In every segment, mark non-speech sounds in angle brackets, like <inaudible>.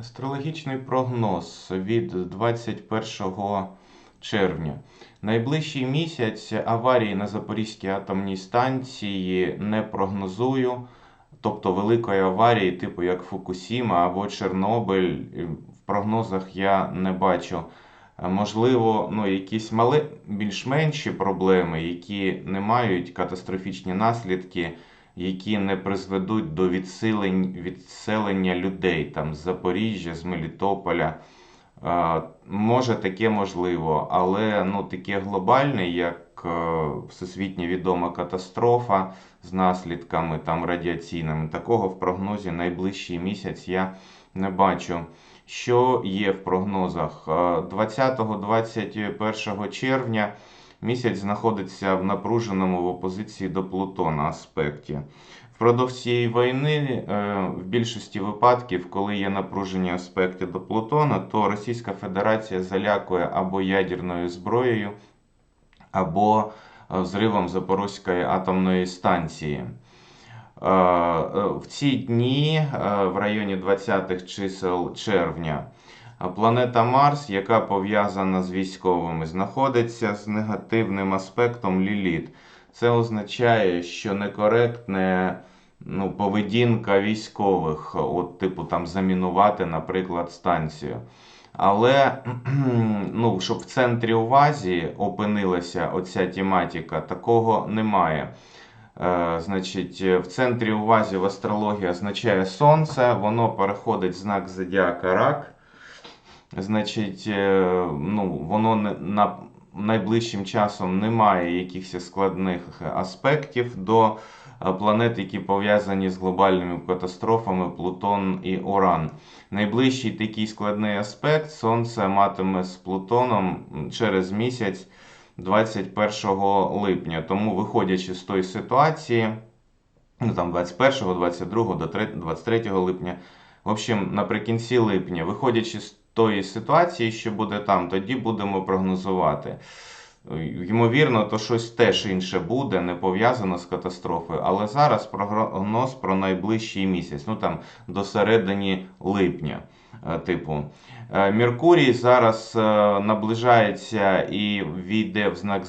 Астрологічний прогноз від 21 червня. Найближчий місяць аварії на Запорізькій атомній станції не прогнозую. Тобто великої аварії, типу як Фукусіма або Чорнобиль, в прогнозах я не бачу. Можливо, ну, якісь мали, більш-менші проблеми, які не мають катастрофічні наслідки, які не призведуть до відселення людей там, з Запоріжжя, з Мелітополя. Е, Може таке можливо, але ну, таке глобальне, як е, всесвітньо відома катастрофа з наслідками там, радіаційними, такого в прогнозі найближчий місяць я не бачу. Що є в прогнозах? Е, 20-21 червня місяць знаходиться в напруженому в опозиції до Плутона аспекті. Впродовж цієї війни, е, в більшості випадків, коли є напружені аспекти до Плутона, то Російська Федерація залякує або ядерною зброєю, або е, взривом Запорозької атомної станції. Е, В ці дні, е, в районі 20-х чисел червня, е, планета Марс, яка пов'язана з військовими, знаходиться з негативним аспектом Ліліт. Це означає, що некоректне ну, поведінка військових, от, типу, там замінувати, наприклад, станцію. Але <clears throat> ну, щоб в центрі увазі опинилася оця тематика, такого немає. Е, значить, в центрі увазі в астрології означає сонце, воно переходить знак зодіака рак. Значить, е, ну, воно на найближчим часом не має якихось складних аспектів до е, планет, які пов'язані з глобальними катастрофами Плутон і Уран. Найближчий такий складний аспект Сонце матиме з Плутоном через місяць 21 липня. Тому, виходячи з тої ситуації, ну там 21, 22 до 23 липня. В общем, наприкінці липня, виходячи з тої ситуації, що буде там, тоді будемо прогнозувати. Ймовірно, то щось теж інше буде, не пов'язано з катастрофою, але зараз прогноз про найближчий місяць, ну там до середини липня. е, Типу, Е, Меркурій зараз е, наближається і війде в знак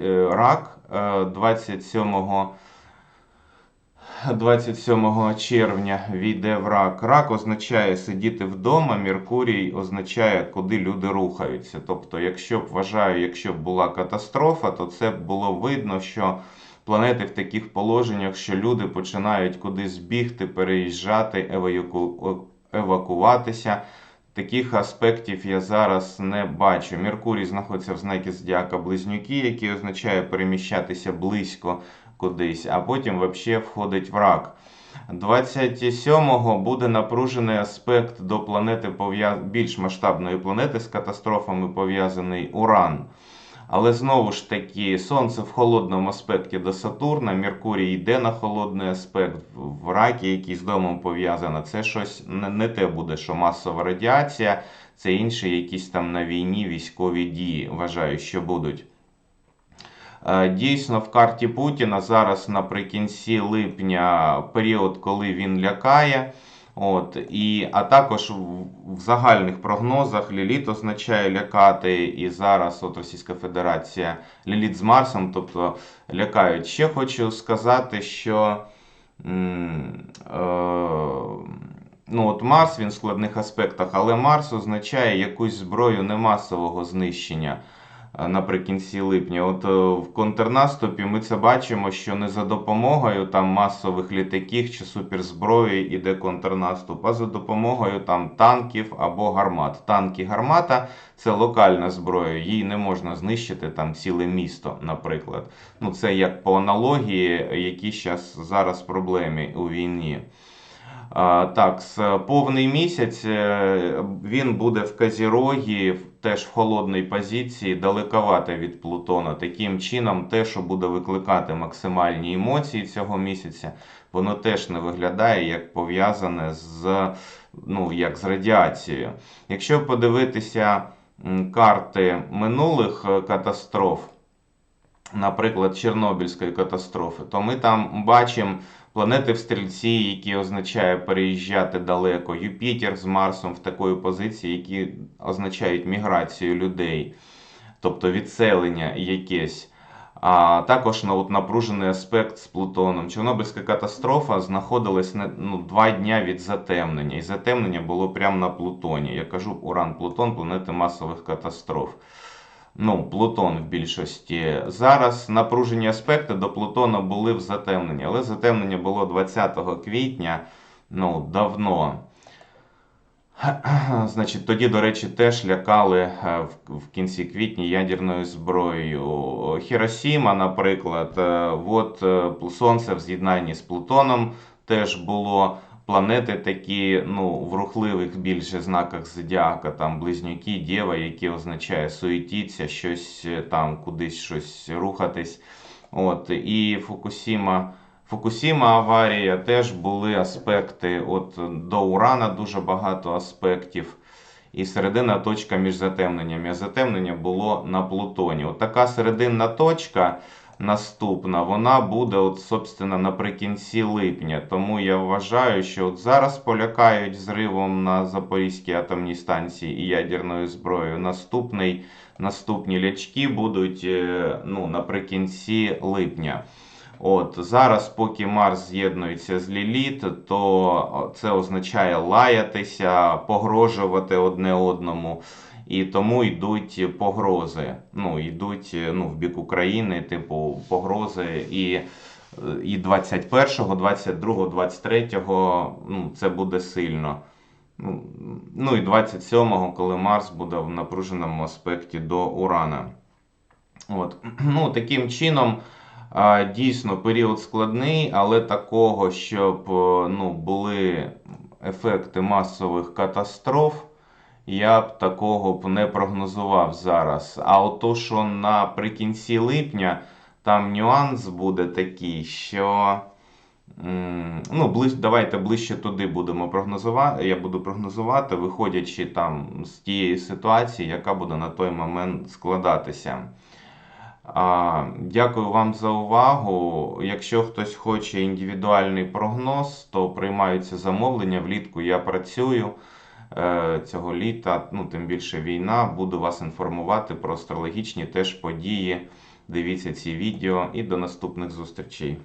е, рак е, 27 27 червня війде в рак. Рак означає сидіти вдома, Меркурій означає, куди люди рухаються. Тобто, якщо б вважаю, якщо б була катастрофа, то це б було видно, що планети в таких положеннях, що люди починають кудись бігти, переїжджати, еваку... евакуватися. Таких аспектів я зараз не бачу. Меркурій знаходиться в знакі зодіака Близнюки, який означає переміщатися близько кудись, а потім взагалі входить в рак. 27-го буде напружений аспект до планети більш масштабної планети з катастрофами пов'язаний Уран. Але знову ж таки, Сонце в холодному аспекті до Сатурна, Меркурій йде на холодний аспект в ракі, який з домом пов'язано. Це щось не те буде, що масова радіація, це інші якісь там на війні військові дії. Вважаю, що будуть. Е, Дійсно, в карті Путіна зараз наприкінці липня період, коли він лякає. От, і, а також в, загальних прогнозах Ліліт означає лякати, і зараз от Російська Федерація Ліліт з Марсом, тобто лякають. Ще хочу сказати, що е, ну, от Марс він в складних аспектах, але Марс означає якусь зброю немасового знищення наприкінці липня. От е, в контрнаступі ми це бачимо, що не за допомогою там масових літаків чи суперзброї іде контрнаступ, а за допомогою там танків або гармат. Танки гармата це локальна зброя, її не можна знищити там ціле місто, наприклад. Ну це як по аналогії, які щас, зараз проблеми у війні. Так, повний місяць е, він буде в Казірогі, теж в холодній позиції, далековато від Плутона. Таким чином, те, що буде викликати максимальні емоції цього місяця, воно теж не виглядає як пов'язане з, ну, як з радіацією. Якщо подивитися карти минулих е, катастроф, наприклад, Чорнобильської катастрофи, то ми там бачимо Планети в стрільці, які означає переїжджати далеко, Юпітер з Марсом в такої позиції, які означають міграцію людей, тобто відселення якесь. А також на от напружений аспект з Плутоном. Чорнобильська катастрофа знаходилась не, ну, два дня від затемнення. І затемнення було прямо на Плутоні. Я кажу, Уран, Плутон, планети масових катастроф. Ну, Плутон в більшості. Зараз напружені аспекти до Плутона були в затемненні, але затемнення було 20 квітня, ну, давно. <clears throat> Значить, тоді, до речі, теж лякали е, в, кінці квітня ядерною зброєю. Хіросіма, наприклад, е, от е, Сонце в з'єднанні з Плутоном теж було. Планети такі, ну, в рухливих більше знаках зодіака, там близнюки, дєва, які означає суетіться, щось е, там, кудись щось рухатись. От, і Фукусіма. Фукусіма аварія теж були аспекти. От до Урана дуже багато аспектів. І середина точка між затемненнями. А затемнення було на Плутоні. От така серединна точка наступна, вона буде, от, собственно, наприкінці липня. Тому я вважаю, що от зараз полякають зривом на Запорізькій атомній станції і ядерною зброєю. Наступний, наступні лячки будуть е, ну, наприкінці липня. От Зараз, поки Марс з'єднується з Ліліт, то це означає лаятися, погрожувати одне одному. І тому йдуть погрози. Ну, йдуть ну, в бік України, типу, погрози. І і 21-го, 22-го, 23-го ну, це буде сильно. Ну і 27-го, коли Марс буде в напруженому аспекті до Урана. От. <clears throat> Ну, Таким чином. Дійсно, період складний, але такого, щоб ну, були ефекти масових катастроф, я б такого б не прогнозував зараз. А от то, що наприкінці липня там нюанс буде такий, що. Ну, ближ, Давайте ближче туди будемо прогнозувати. Я буду прогнозувати, виходячи там з тієї ситуації, яка буде на той момент складатися. Дякую вам за увагу. Якщо хтось хоче індивідуальний прогноз, то приймаються замовлення. Влітку я працюю цього літа, ну тим більше війна. Буду вас інформувати про астрологічні теж події. Дивіться ці відео і до наступних зустрічей.